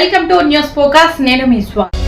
Welcome to news focus నేను మీ స్వామి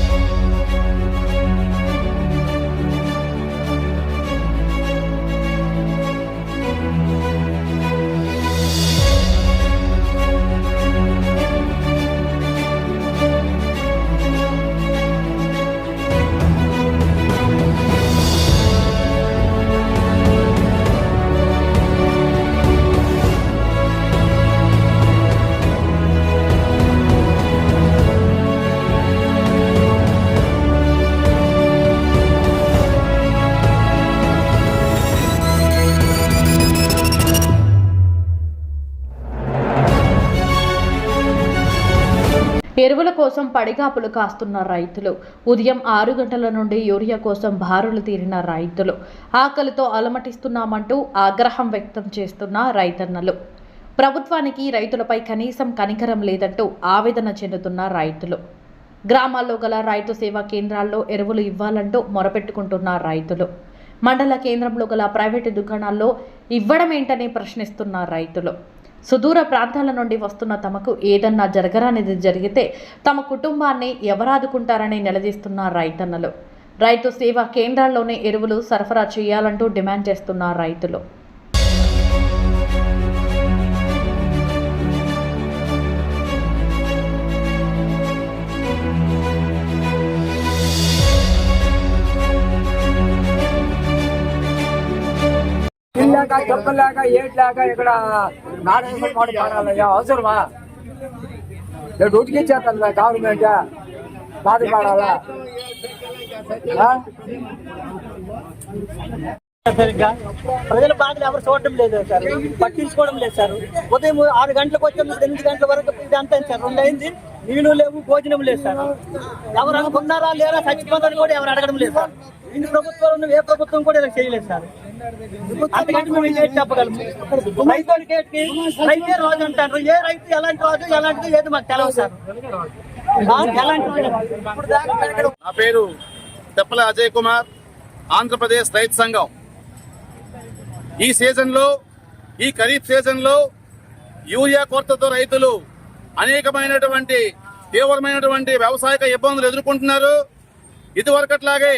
ఎరువుల కోసం పడిగాపులు కాస్తున్న రైతులు. ఉదయం ఆరు గంటల నుండి యూరియా కోసం బారులు తీరిన రైతులు. ఆకలితో అలమటిస్తున్నామంటూ ఆగ్రహం వ్యక్తం చేస్తున్న రైతన్నలు. ప్రభుత్వానికి రైతులపై కనీసం కనికరం లేదంటూ ఆవేదన చెందుతున్న రైతులు. గ్రామాల్లో గల రైతు సేవా కేంద్రాల్లో ఎరువులు ఇవ్వాలంటూ మొరపెట్టుకుంటున్న రైతులు. మండల కేంద్రంలో గల ప్రైవేటు దుకాణాల్లో ఇవ్వడమేంటని ప్రశ్నిస్తున్న రైతులు. సుదూర ప్రాంతాల నుండి వస్తున్న తమకు ఏదన్నా జరగరానిది జరిగితే తమ కుటుంబాన్ని ఎవరాదుకుంటారని నిలదీస్తున్న రైతన్నలు. రైతు సేవా కేంద్రాల్లోనే ఎరువులు సరఫరా చేయాలంటూ డిమాండ్ చేస్తున్న రైతులు. లేక చెప్పలేక ఏట్లాక ఇక్కడ నారాయణ మాట పాడాలయ్యా. అవసరమా? నేను డ్యూటీకి ఇచ్చేస్తాను గవర్నమెంట్. బాధపడాలా పాడాలా? సరిగ్గా. ప్రజల బాధలు ఎవరు చూడడం లేదు సార్. పట్టించుకోవడం లేదు సార్. ఉదయం ఆరు గంటలకు వచ్చాము ఎనిమిది గంటల వరకు ఇదంతా సార్. రెండు అయింది నీళ్ళు లేవు భోజనం లేదు సార్. ఎవరు అనుకున్నారా లేరా చచ్చిపోతారు కూడా ఎవరు అడగడం లేదు సార్. ఇన్ని ప్రభుత్వాలు ఏ ప్రభుత్వం కూడా ఇలా చేయలేదు సార్. అంతకంటే మేము ఏం చెప్పగలము. రైతు ఏంటి? రైతే రోజు ఉంటారు. ఏ రైతు ఎలాంటి రోజు ఎలాంటిది ఏది మాకు తెలియదు సార్. నా పేరు తెప్పల అజయ్ కుమార్ ఆంధ్రప్రదేశ్ రైతు సంఘం. ఈ సీజన్లో ఈ ఖరీఫ్ సీజన్లో యూరియా కొరతతో రైతులు అనేకమైనటువంటి తీవ్రమైనటువంటి వ్యవసాయక ఇబ్బందులు ఎదుర్కొంటున్నారు. ఇదివరకట్లాగే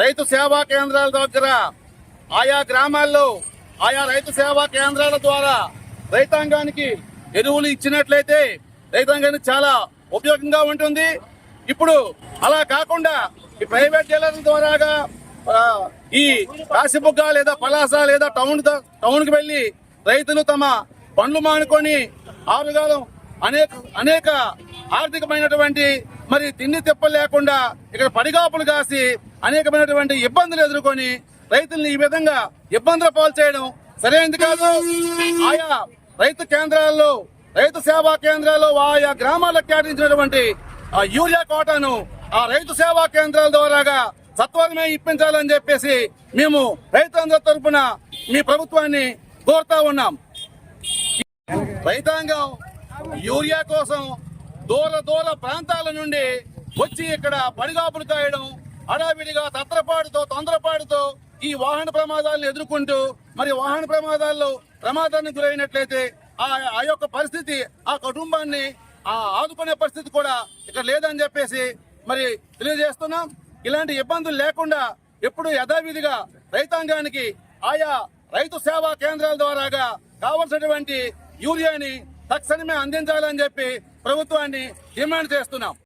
రైతు సేవా కేంద్రాల దగ్గర ఆయా గ్రామాల్లో ఆయా రైతు సేవా కేంద్రాల ద్వారా రైతాంగానికి ఎరువులు ఇచ్చినట్లయితే రైతాంగానికి చాలా ఉపయోగంగా ఉంటుంది. ఇప్పుడు అలా కాకుండా ఈ ప్రైవేట్ డీలర్ల ద్వారాగా ఈ కాశీబుగ్గ లేదా పలాస లేదా టౌన్ టౌన్కి టౌన్కి వెళ్ళి రైతులు తమ పండ్లు మానుకొని ఆరుగాలం అనేక అనేక ఆర్థికమైనటువంటి మరి తిండి తిప్పలు లేకుండా ఇక్కడ పడిగాపులు కాసి అనేకమైనటువంటి ఇబ్బందులు ఎదుర్కొని రైతుల్ని ఈ విధంగా ఇబ్బందులు పాలు చేయడం సరైనది కాదు? ఆయా రైతు కేంద్రాల్లో రైతు సేవా కేంద్రాల్లో ఆయా గ్రామాలకు కేటాయించినటువంటి ఆ యూరియా కోటాను ఆ రైతు సేవా కేంద్రాల ద్వారాగా సత్వరమే ఇప్పించాలని చెప్పేసి మేము రైతాంగ తరఫున మీ ప్రభుత్వాన్ని కోరుతా ఉన్నాం. రైతాంగం యూరియా కోసం దూర దూర ప్రాంతాల నుండి వచ్చి ఇక్కడ పడిగాపులు కాయడం అడావిడిగా తత్రపాటుతో తొందరపాటుతో ఈ వాహన ప్రమాదాలను ఎదుర్కొంటూ మరి వాహన ప్రమాదాల్లో ప్రమాదానికి గురైనట్లయితే ఆ ఆ యొక్క పరిస్థితి ఆ కుటుంబాన్ని ఆ ఆదుకునే పరిస్థితి కూడా ఇక్కడ లేదని చెప్పేసి మరి తెలియజేస్తున్నాం. ఇలాంటి ఇబ్బందులు లేకుండా ఎప్పుడు యథావిధిగా రైతాంగానికి ఆయా రైతు సేవా కేంద్రాల ద్వారాగా కావలసినటువంటి యూరియాని తక్షణమే అందించాలని చెప్పి ప్రభుత్వాన్ని డిమాండ్ చేస్తున్నాం.